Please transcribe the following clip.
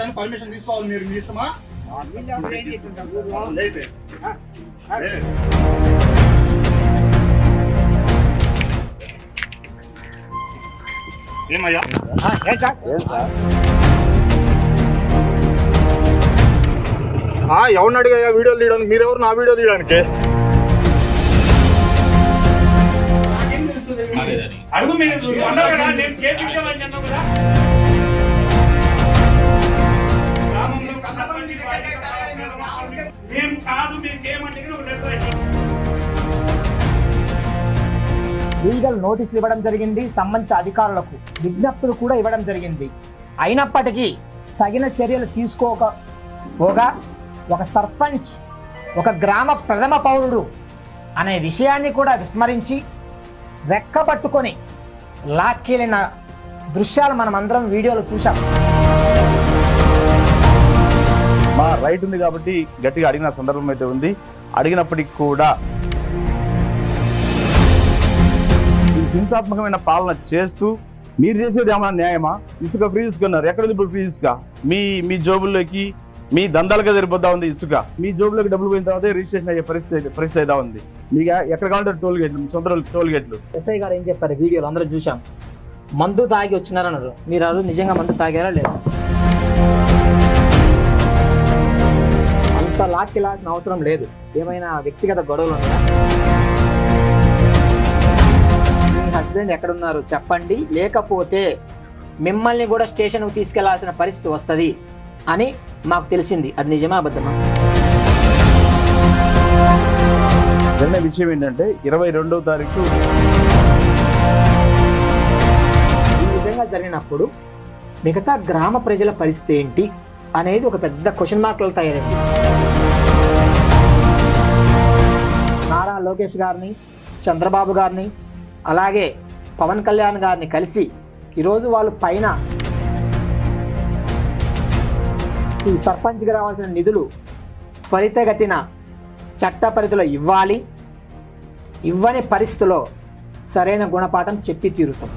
చేయడానికి పర్మిషన్ తీసుకోవాలి మీరు మీ ఇష్టమా. ఏమయ్యా? ఆ, ఎవరిని అడిగా వీడియోలు తీయడానికి? మీరెవరు నా వీడియో తీయడానికి? అడుగు మీరు నువ్వు అన్నావు కదా నేను చేపించామని అన్నావు కదా. లీగల్ నోటీసులు ఇవ్వడం జరిగింది సంబంధిత అధికారులకు విజ్ఞప్తులు కూడా ఇవ్వడం జరిగింది. అయినప్పటికీ తగిన చర్యలు తీసుకోకపోగా ఒక సర్పంచ్ ఒక గ్రామ ప్రథమ పౌరుడు అనే విషయాన్ని కూడా విస్మరించి రెక్కబట్టుకొని లాక్కెళ్ళిన దృశ్యాలు మనం అందరం వీడియోలో చూసాం మా రైట్ ఉంది కాబట్టి గట్టిగా అడిగిన సందర్భం అయితే ఉంది. అడిగినప్పటికీ కూడా హింసాత్మకమైన పాలన చేస్తూ మీరు చేసేది ఏమైనా న్యాయమా? ఇసుక ఫ్రీ ఇసుకున్నారు ఎక్కడ ఇప్పుడు ఫ్రీ ఇసుక? మీ మీ జోబుల్లోకి మీ దందాలుగా సరిపోతా ఉంది ఇసుక. మీ జోబులోకి డబ్బులు పోయిన తర్వాత రిజిస్ట్రేషన్ అయ్యే పరిస్థితి పరిస్థితి అయితే ఉంది. మీకు ఎక్కడ కావాలంటే టోల్ గేట్లు మీ సొంత టోల్ గేట్లు ఎస్ఐ గారు ఏం చెప్పారు? వీడియోలో అందరూ చూసాం మందు తాగి వచ్చినారన్నారు. మీరు అది నిజంగా మందు తాగారా లేదా? అంత లాక్కెళ్ళాల్సిన అవసరం లేదు. ఏమైనా వ్యక్తిగత గొడవలు ఉన్నాయా? హస్బెండ్ ఎక్కడున్నారు చెప్పండి. లేకపోతే మిమ్మల్ని కూడా స్టేషన్కి తీసుకెళ్ళాల్సిన పరిస్థితి వస్తుంది అని మాకు తెలిసింది. అది నిజమా అబద్ధమా? నిన్న విషయం ఏంటంటే ఇరవై రెండవ తారీఖు ఈ విధంగా జరిగినప్పుడు మిగతా గ్రామ ప్రజల పరిస్థితి ఏంటి అనేది ఒక పెద్ద క్వశ్చన్ మార్కులు తయారైంది. నారా లోకేష్ గారిని చంద్రబాబు గారిని అలాగే పవన్ కళ్యాణ్ గారిని కలిసి ఈరోజు వాళ్ళు పైన ఈ సర్పంచ్కి రావాల్సిన నిధులు త్వరితగతిన చట్ట పరిధిలో ఇవ్వాలి. ఇవ్వని పరిస్థితిలో సరైన గుణపాఠం చెప్పి తీరుతాం.